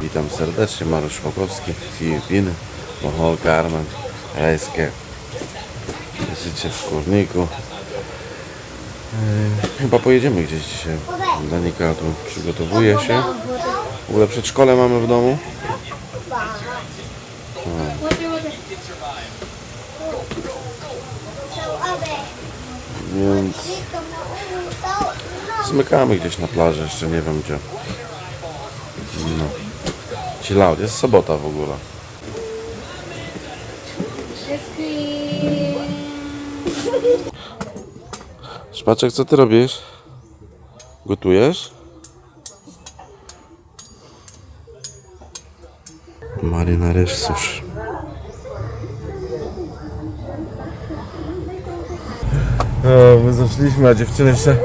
Witam serdecznie, Mariusz Szmokowski, Filipiny, Bohol, Carmen, Rajskie. Życie w Kurniku. Yy, Chyba pojedziemy gdzieś dzisiaj. Danika tu przygotowuje się. W ogóle przedszkole mamy w domu. Więc zmykamy gdzieś na plaży, jeszcze nie wiem gdzie. No. Chill out. Jest sobota w ogóle. Szpaczek, co ty robisz? Gotujesz? Marynaryż susz. O, my zeszliśmy, a dziewczyny jeszcze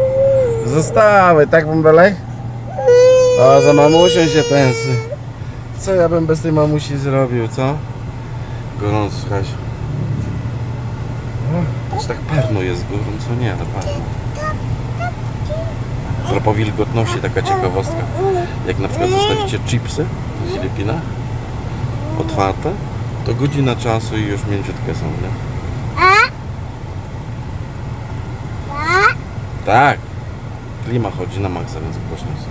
zostały, tak bąbelek? O, za mamusią się tęsy. Co ja bym bez tej mamusi zrobił, co? Gorąco, słuchajcie. Tak parno jest gorąco, nie, to parno. A propos wilgotności, taka ciekawostka. Jak na przykład zostawicie chipsy w Filipinach, otwarte, to godzina czasu i już mięciutkie są, nie? Tak. Klima chodzi na maksa, więc głośno jest.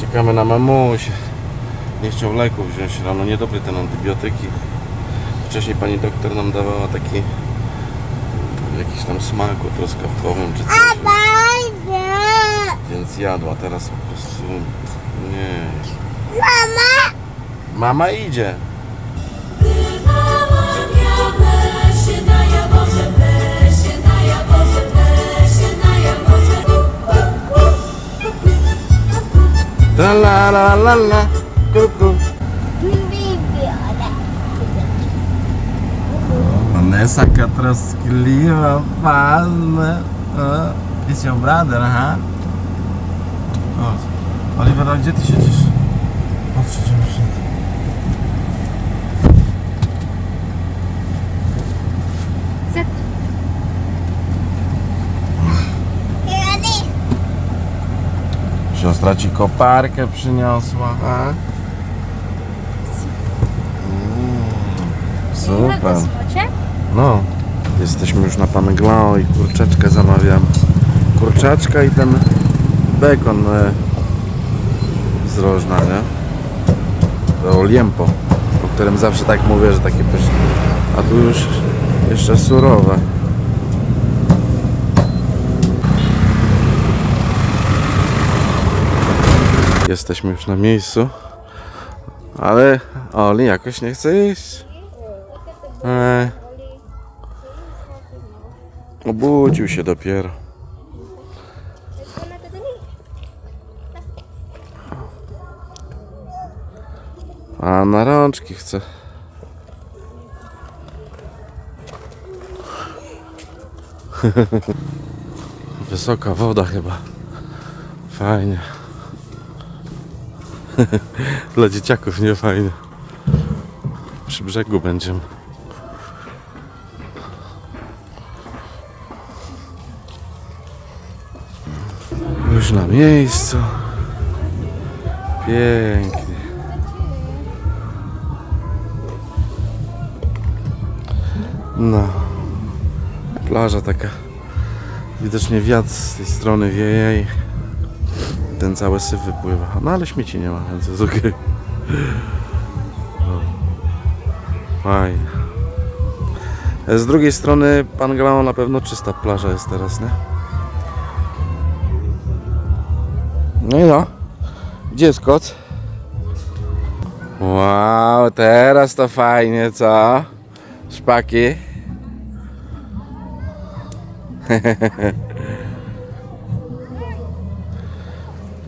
Czekamy na mamusię. Nie chciał leków wziąć rano. Niedobry ten antybiotyki. Wcześniej pani doktor nam dawała taki jakiś tam smak o truskawkowym czy coś. Więc jadła. Teraz po prostu nie. Mama! Mama idzie. La la la la la. Que troskliwa palmę. It's your brother, ha? O, Oliver, a gdzie ty siedzisz? Gdzie przyszedł. Siostra ci koparkę przyniosła, a? Mm, Super. No, jesteśmy już na Panglao i kurczeczkę zamawiam. Kurczaczka i ten bekon e, z nie? To o którym zawsze tak mówię, że takie pyszne. A tu już jeszcze surowe. Jesteśmy już na miejscu. Ale Oli jakoś nie chce iść. Eee. Obudził się dopiero. A na rączki chce. Wysoka woda chyba. Fajnie. Dla dzieciaków nie fajnie. Przy brzegu będziemy. Już na miejscu. Pięknie. No. Plaża taka. Widocznie wiatr z tej strony wieje i ten cały syf wypływa. No ale śmieci nie ma, więc jest okej. O. Fajnie. Z drugiej strony Panglao na pewno czysta plaża jest teraz, nie? No i no. Gdzie jest koc? Wow, teraz to fajnie, co? Szpaki.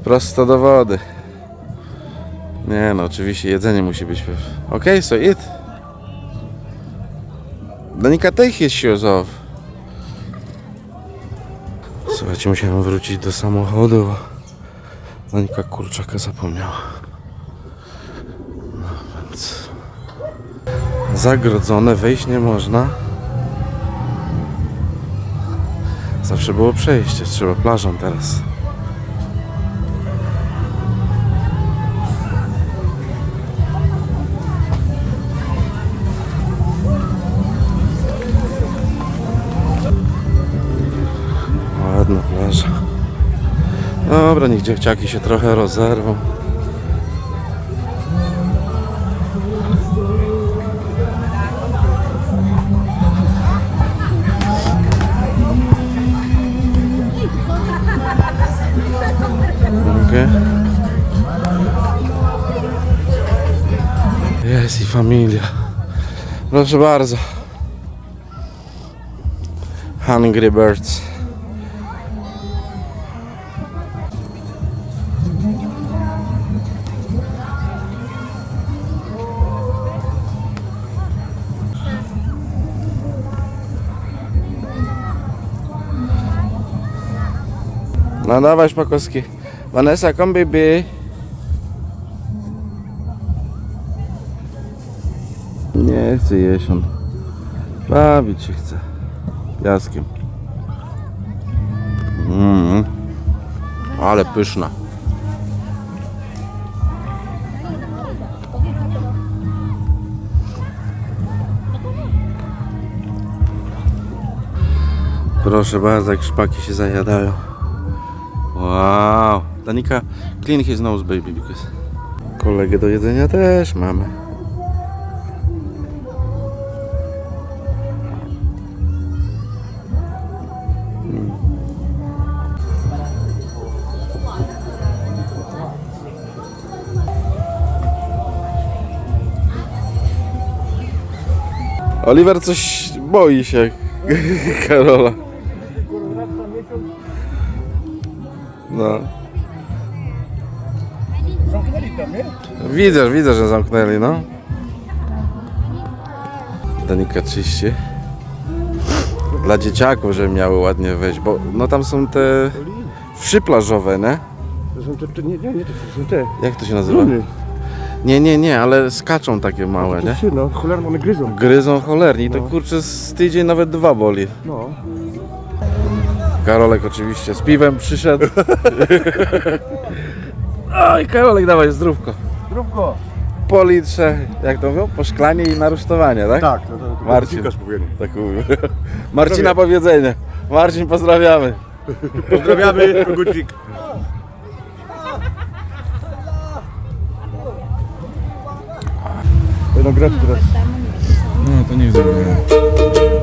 Prosto do wody. Nie no, oczywiście jedzenie musi być. Okej, so eat. Danika, take his shoes off. Słuchajcie, musiałem wrócić do samochodu, Danika kurczaka zapomniała. No więc... Zagrodzone, wejść nie można. Zawsze było przejście, trzeba plażą teraz. Dobra, niech dziewciaki się trochę rozerwą. Jest i familia. Proszę bardzo. Hungry Birds. No dawaj Szpakowski. Vanessa, come baby. Nie chce jeść on. Bawić się chce. Piaskiem. Mm. Ale pyszna. Proszę bardzo, jak szpaki się zajadają. Wow. Danika, clean his nose, baby, because... Kolegę do jedzenia też mamy. Oliver coś boi się Karola. No. Zamknęli tam, nie? Widzę, widzę, że zamknęli, no. Danika czyści. Dla dzieciaków, żeby miały ładnie wejść, bo no tam są te wszy plażowe, nie? To są te, te nie, nie, nie, to są te. Jak to się nazywa? Runy. Nie, nie, nie, ale skaczą takie małe, nie? Trzy, no, cholernie one gryzą. Gryzą cholerni, to No. kurczę z tydzień nawet dwa boli. No. Karolek oczywiście z piwem przyszedł. Oj, Karolek, dawaj zdrówko. Zdrówko. Po litrze, jak to mówią? Po szklanie i na rusztowanie, tak? Tak, no to, to Marcin. Tak mówię. Marcina powiedzenie. Marcin, pozdrawiamy. Pozdrawiamy, kogucik. Grać teraz. No to niech zrobię.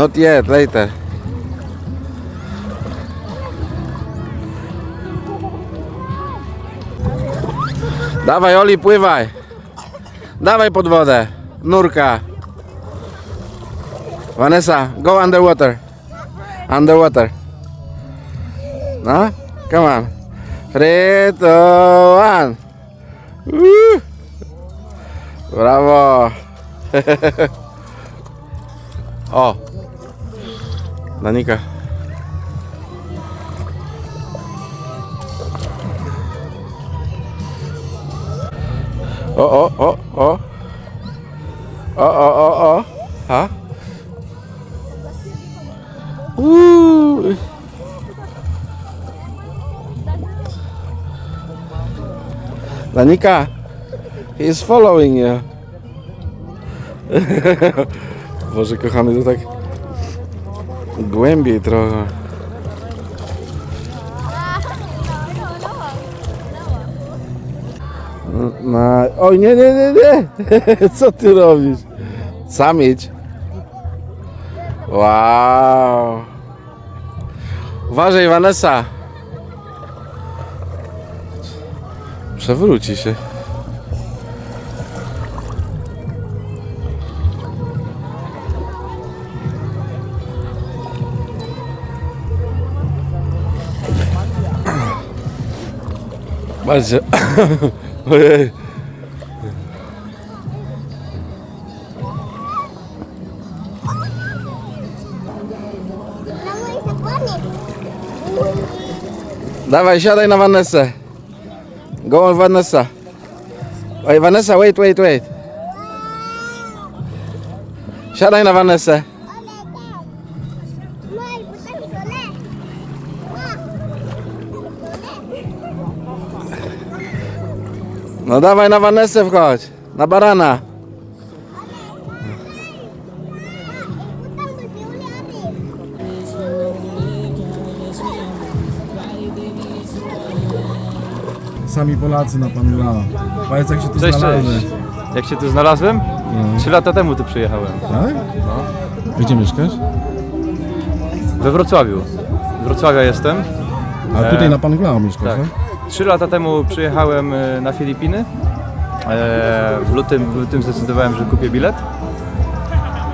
Not yet, later. Dawaj Oli, pływaj. Dawaj pod wodę. Nurka. Vanessa, go underwater. Underwater. No, come on. Three, two, one. Woo. Brawo. O! Danika. O, o, o, o. O, o, o, o. Ha? Uuu. Danika, he is following you. Boże kochany, to tak głębiej trochę. No, oj nie, nie, nie, nie. Co ty robisz? Sam idź. Wow. Uważaj, Vanessa. Przewróci się. Isa koniec. Dawaj, siadaj na Vanessę. Go on Vanessa. Oj, Vanessa, wait, wait, wait. Siadaj na Vanessę. No dawaj na Vanessę wchodź. Na barana. Sami Polacy na Panglao. Powiedz jak się tu Cześć, znalazłeś. cześć. Jak się tu znalazłem? Trzy lata temu tu przyjechałem. Tak? Gdzie mieszkasz? We Wrocławiu. Z Wrocławia jestem. A E, tutaj na Panglao mieszkasz, Tak. tak? Trzy lata temu przyjechałem e, na Filipiny. E, W lutym, w lutym zdecydowałem, że kupię bilet.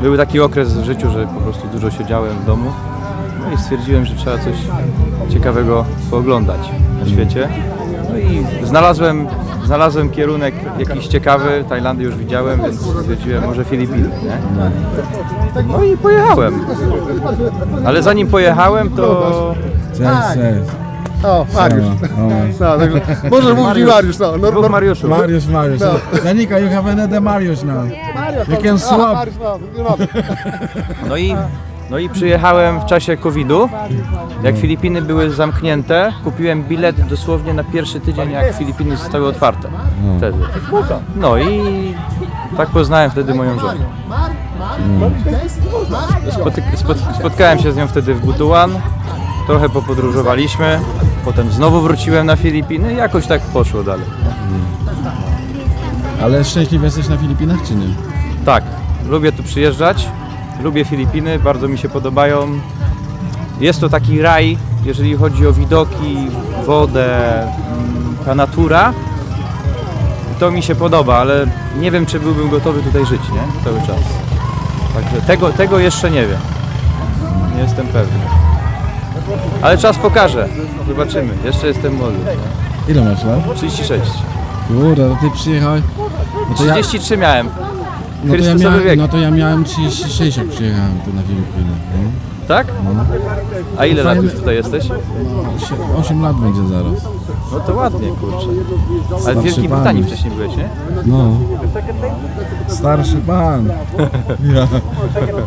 Był taki okres w życiu, że po prostu dużo siedziałem w domu. No i stwierdziłem, że trzeba coś ciekawego pooglądać na świecie. No i znalazłem, znalazłem kierunek jakiś ciekawy. Tajlandię już widziałem, więc stwierdziłem, może Filipiny. Nie? No i pojechałem. Ale zanim pojechałem, to Cześć, cześć. O, Mariusz. No, także możesz mówić Mariusz, no. no, no. Mariusz, Mariusz. Danika, you have another Mariusz now. You can swap. Mariusz, no, no. No i, no i przyjechałem w czasie COVID-u. Jak Filipiny były zamknięte, kupiłem bilet dosłownie na pierwszy tydzień, jak Filipiny zostały otwarte. Wtedy. No i tak poznałem wtedy moją żonę. Spotyk, spot, spotkałem się z nią wtedy w Butuan. Trochę popodróżowaliśmy. Potem znowu wróciłem na Filipiny i jakoś tak poszło dalej. Ale szczęśliwy jesteś na Filipinach, czy nie? Tak, lubię tu przyjeżdżać. Lubię Filipiny, bardzo mi się podobają. Jest to taki raj, jeżeli chodzi o widoki, wodę, mm, ta natura. To mi się podoba, ale nie wiem, czy byłbym gotowy tutaj żyć, nie? Cały czas. Także tego, tego jeszcze nie wiem. Nie jestem pewny. Ale czas pokaże. Zobaczymy. Jeszcze jestem młody. Ile masz lat? 36. Kurde, to ty przyjechałeś... No to ja, 33 miałem. no to ja, Chrystusowy miałem, wiek. no to ja miałem 36 jak przyjechałem tu na Filipiny. No. Tak? A ile lat Fajne- już tutaj jesteś? No, 8 lat będzie zaraz. No to ładnie, kurczę. Ale w Wielkiej pan Brytanii już. wcześniej byłeś, nie? No. Starszy pan. Ja.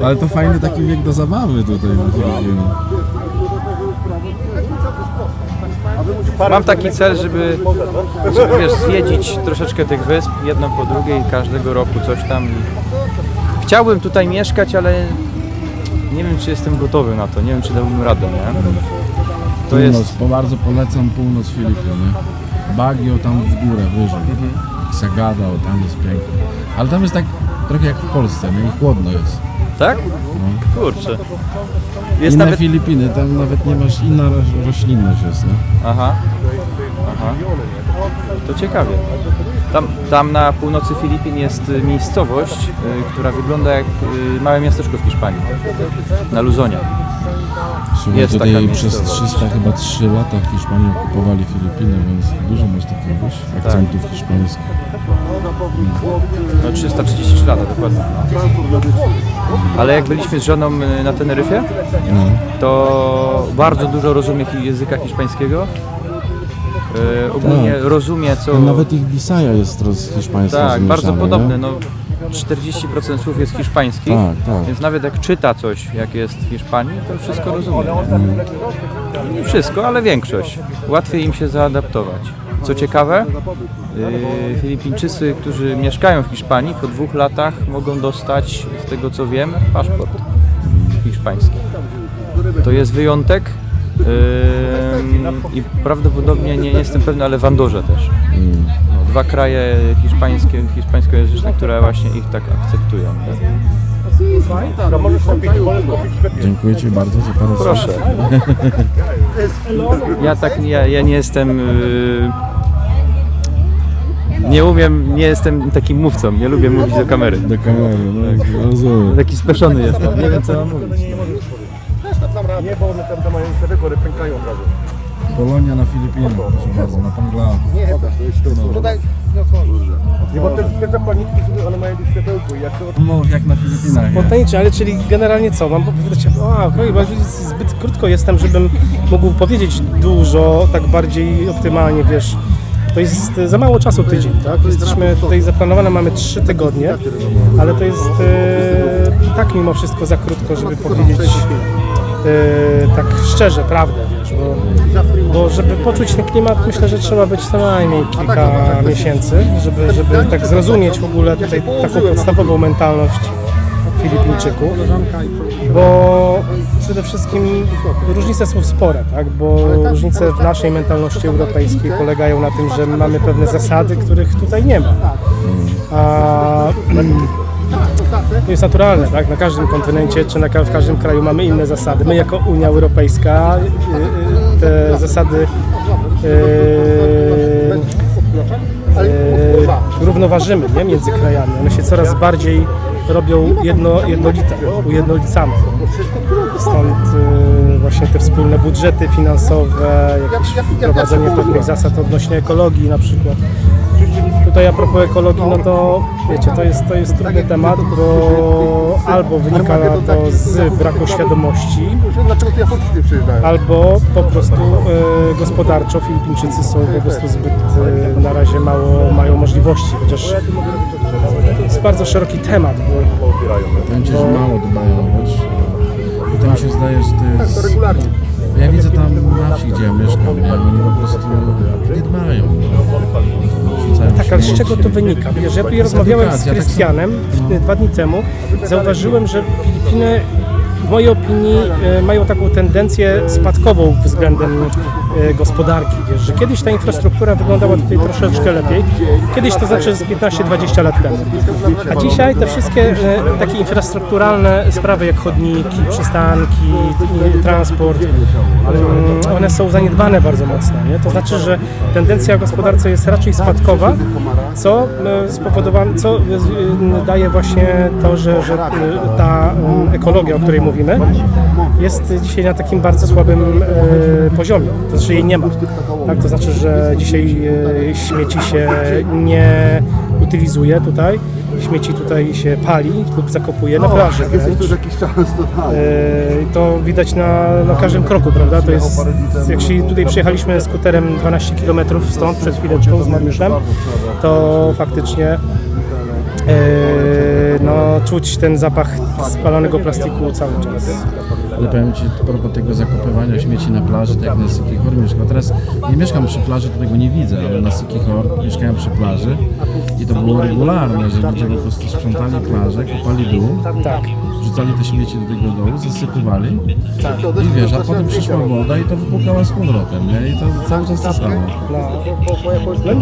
Ale to fajny taki wiek do zabawy tutaj na Filipinach. Mam taki cel, żeby, żeby wiesz, zwiedzić troszeczkę tych wysp, jedną po drugiej, każdego roku coś tam. Chciałbym tutaj mieszkać, ale nie wiem, czy jestem gotowy na to. Nie wiem, czy dałbym radę, nie? To Północ, jest... po bardzo polecam północ Filipin, nie? Baguio tam w górę, wyżej. Mhm. Sagada, o tam jest pięknie. Ale tam jest tak trochę jak w Polsce, nie? I chłodno jest. Tak? Kurczę. Jest Inne nawet... Filipiny, tam nawet nie masz, inna ro- roślinność jest, nie? Aha. Aha. To ciekawie. Tam, tam na północy Filipin jest y, miejscowość, y, która wygląda jak y, małe miasteczko w Hiszpanii. Na Luzonie. Słuchaj, Jest tutaj taka przez miejscowość. 300 chyba 3 lata Hiszpanie okupowali Filipiny, więc dużo masz takich wiesz, akcentów hiszpańskich. No 333 lata dokładnie. Ale jak byliśmy z żoną y, na Teneryfie, No. to bardzo dużo rozumie języka hiszpańskiego e, ogólnie Tak. rozumie co... Nawet ich Bisaya jest roz hiszpańska Tak, bardzo podobne. No, 40% słów jest hiszpańskich, Tak, tak. więc nawet jak czyta coś, jak jest w Hiszpanii, to wszystko rozumie. Nie wszystko, ale większość. Łatwiej im się zaadaptować. Co ciekawe, yy, Filipińczycy, którzy mieszkają w Hiszpanii, po dwóch latach mogą dostać, z tego co wiem, paszport hiszpański. To jest wyjątek yy, i prawdopodobnie, nie jestem pewny, ale w Andorze też. No, dwa kraje hiszpańskie, hiszpańskojęzyczne, które właśnie ich tak akceptują. Nie? Dziękuję Ci bardzo za parę Proszę. Ja tak, ja, ja nie jestem. Yy, nie umiem, nie jestem takim mówcą, nie lubię mówić do kamery. Do kamery, no, rozumiem. Taki spieszony jestem, nie wiem co mam mówić. Nie, bo one tam mają sobie pękają od razu. Polonia na Filipinach, proszę bardzo, na Panglao. Tutaj, nie, bo te, te zapalniki, sobie, one mają gdzieś światełko i jak to Mów jak na Filipinach. nie? Spontanicznie, ale czyli generalnie co? Mam powiedzieć, o, okej, bo zbyt krótko jestem, żebym mógł powiedzieć dużo, tak bardziej optymalnie, wiesz. To jest e, za mało czasu tydzień, tak? Jesteśmy tutaj zaplanowane, mamy trzy tygodnie, ale to jest e, tak mimo wszystko za krótko, żeby powiedzieć e, tak szczerze, prawdę, wiesz, bo, bo żeby poczuć ten klimat, myślę, że trzeba być co najmniej kilka miesięcy, żeby, żeby tak zrozumieć w ogóle tutaj taką podstawową mentalność Filipińczyków, bo przede wszystkim różnice są spore, tak? bo różnice w naszej mentalności europejskiej polegają na tym, że mamy pewne zasady, których tutaj nie ma. A to jest naturalne, tak? Na każdym kontynencie czy na, w każdym kraju mamy inne zasady. My jako Unia Europejska y, y, te zasady y, równoważymy nie? między krajami. One się coraz bardziej robią jedno, jednolite, ujednolicamy. Stąd właśnie te wspólne budżety finansowe, jakieś wprowadzenie pewnych zasad odnośnie ekologii na przykład. Tutaj a propos ekologii, no to wiecie, to jest, to jest trudny temat, bo albo wynika to z braku świadomości, albo po prostu e, gospodarczo Filipińczycy są po prostu zbyt e, na razie mało mają możliwości, chociaż to jest bardzo szeroki temat, bo Ci, że mało dbają, wiesz. I to mi się zdaje, że to jest... Ja widzę tam na wsi, gdzie ja mieszkam, nie? Oni po prostu nie dbają. Rzucają Z czego to wynika? Wiesz, ja Z rozmawiałem z tak Krystianem y, dwa dni temu. Zauważyłem, że Filipiny w mojej opinii e, mają taką tendencję spadkową względem gospodarki. Wiesz, że kiedyś ta infrastruktura wyglądała tutaj troszeczkę lepiej. Kiedyś to znaczy z 15-20 lat temu. A dzisiaj te wszystkie e, takie infrastrukturalne sprawy jak chodniki, przystanki, transport, mm, one są zaniedbane bardzo mocno. Nie? To znaczy, że tendencja w gospodarce jest raczej spadkowa, co e, spowodowane, co e, daje właśnie to, że, że e, ta e, ekologia, o której mówimy, jest dzisiaj na takim bardzo słabym e, poziomie. To znaczy jej nie ma. Tak? To znaczy, że dzisiaj e, śmieci się nie utylizuje tutaj. Śmieci tutaj się pali lub zakopuje na plaży Jak jesteś tu wręcz. już jakiś czas, to tak. E, To widać na, na każdym kroku, prawda? To jest, jak się tutaj przyjechaliśmy skuterem 12 km stąd przed chwileczką z Mariuszem, to faktycznie e, no, czuć ten zapach spalonego plastiku cały czas. Ale powiem Ci, a propos tego zakopywania śmieci na plaży, tak jak na Sykichor mieszkam. Teraz nie mieszkam przy plaży, to tego nie widzę, ale na Sykichor mieszkałem przy plaży i to było regularne, że ludzie po prostu sprzątali plażę, kopali dół, Tak. Wrzucali te śmieci do tego dołu, zasypywali i wiesz, a potem przyszła woda i to wypłukała z powrotem, nie? I to cały czas to samo. No,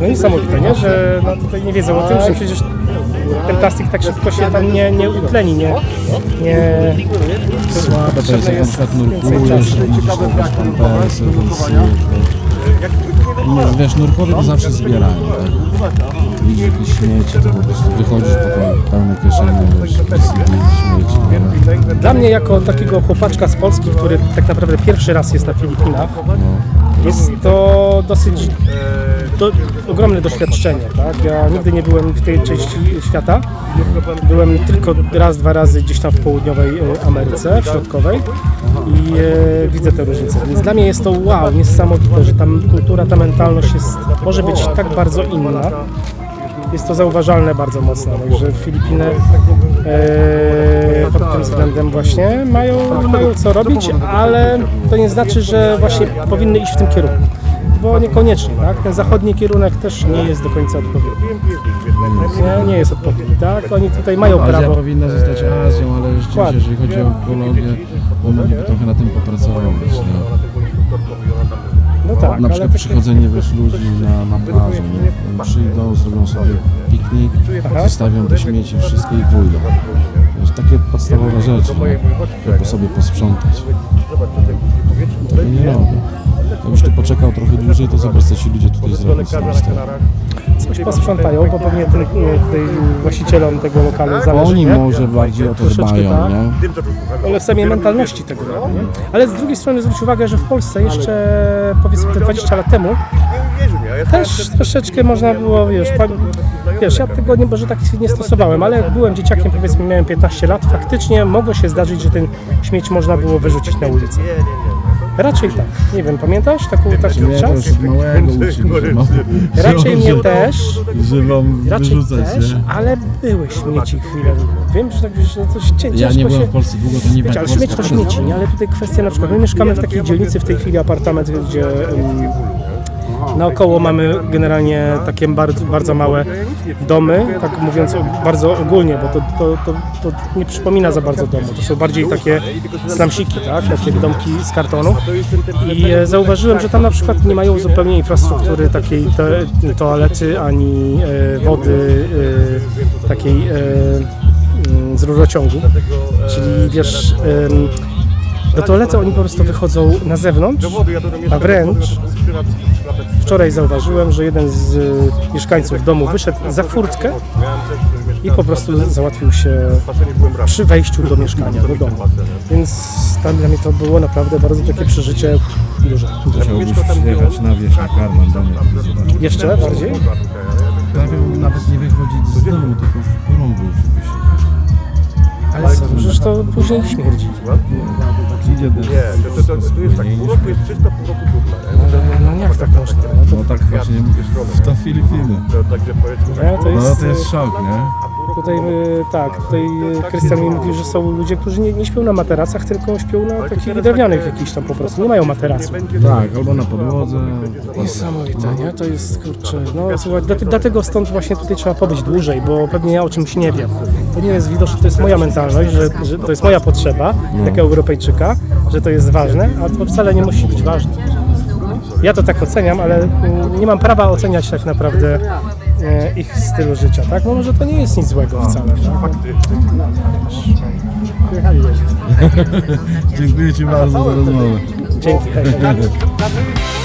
no, niesamowite, no nie? Że no, tutaj nie wiedzą o tym, że przecież ten plastik tak szybko się tam nie, nie utleni, nie, nie Słabe to jest, jak na przykład nurkujesz, widzisz tam pampersy, nie, wiesz, nurkowie to zawsze zbierają, tak? Widzisz jakieś śmieci, to po prostu wychodzisz po pe- pełne kieszenie, wiesz, PCD, śmieci? Dla mnie jako takiego chłopaczka z Polski, który tak naprawdę pierwszy raz jest na Filipinach, Jest to dosyć do, ogromne doświadczenie, tak? Ja nigdy nie byłem w tej części świata. Byłem tylko raz, dwa razy gdzieś tam w południowej e, Ameryce, w środkowej i e, widzę te różnice. Więc dla mnie jest to wow, niesamowite, że tam kultura, ta mentalność jest, może być tak bardzo inna. Jest to zauważalne bardzo mocno, także Filipiny e, pod tym względem właśnie mają, mają co robić, ale to nie znaczy, że właśnie powinny iść w tym kierunku. Bo niekoniecznie, tak? Ten zachodni kierunek też nie jest do końca odpowiedni. Nie, nie jest odpowiedni, tak? Oni tutaj mają Azja prawo. powinna zostać Azją, ale rzeczywiście, Dokładnie. jeżeli chodzi o ekologię, to mogliby trochę na tym popracować. Nie? No tak, Na przykład przychodzenie wiesz, ludzi na, na plażę. Nie? Przyjdą, zrobią sobie piknik, zostawią te śmieci wszystkie i pójdą. Wiesz, takie podstawowe rzeczy, nie? żeby sobie posprzątać. Tego nie robię. Jakbyś tu poczekał trochę dłużej, to zobacz co ci ludzie tutaj zrobią coś posprzątają, bo pewnie tym, tutaj właścicielom tego lokalu zależy, Oni nie? może bardziej o to dbają, tak. nie? ale w samej mentalności tego nie? Ale z drugiej strony zwróć uwagę, że w Polsce jeszcze powiedzmy te 20 lat temu też troszeczkę można było, wiesz, pan, wiesz, ja tego nie, może tak nie stosowałem, ale jak byłem dzieciakiem, powiedzmy miałem 15 lat, faktycznie mogło się zdarzyć, że ten śmieć można było wyrzucić na ulicę. Raczej tak. Nie wiem, pamiętasz taką, taki Mnie to czas? małego uczyli, że mam, Raczej mnie też, że mam raczej wyrzucać, też, nie? ale były śmieci chwilę. Wiem, że tak wiesz, no coś cie- Ja nie byłem się... w Polsce długo, to nie wiem Wiecie, ale śmieć to śmieci, nie? Ale tutaj kwestia na przykład, my mieszkamy w takiej dzielnicy, w tej chwili apartament, gdzie um, naokoło mamy generalnie takie bardzo, bardzo małe domy, tak mówiąc bardzo ogólnie, bo to, to, to, to nie przypomina za bardzo domu. To są bardziej takie slamsiki, tak? Takie domki z kartonu. I zauważyłem, że tam na przykład nie mają zupełnie infrastruktury takiej toalety ani e, wody e, takiej e, mm, z rurociągu. Czyli wiesz, em, do toalety oni po prostu wychodzą na zewnątrz, a wręcz wczoraj zauważyłem, że jeden z e, mieszkańców domu wyszedł za furtkę i po prostu załatwił się przy wejściu do mieszkania, do domu. Więc tam dla mnie to było naprawdę bardzo takie przeżycie duże. Musiałbyś jechać na wieś, na karman domu. Jeszcze bardziej? Prawie nawet nie wychodzić z domu, tylko w porąbu już. Ale przecież to później. Tak deszcz. Nie, to, to, to, to jest tak, pół roku jest czysto, pół roku brudne. Ale no jak tak można? No No tak właśnie w to Filipiny. To, także powiedzmy, No to jest szok, nie? Tutaj, e, tak, tutaj e, Krystian mi mówił, że są ludzie, którzy nie, nie śpią na materacach, tylko śpią na takich drewnianych jakichś tam po prostu, nie mają materacu. Tak, albo na podłodze. Niesamowite, nie? To jest, kurczę, no słuchaj, dlate- dlatego stąd właśnie tutaj trzeba pobyć dłużej, bo pewnie ja o czymś nie wiem. To nie jest widoczne, to jest moja mentalność, że, że to jest moja potrzeba, jako Europejczyka, że to jest ważne, a to wcale nie musi być ważne. Ja to tak oceniam, ale mm, nie mam prawa oceniać tak naprawdę e, ich stylu życia, tak? No może to nie jest nic złego wcale, tak? Dziękuję Ci bardzo za rozmowę. Dzięki. hej.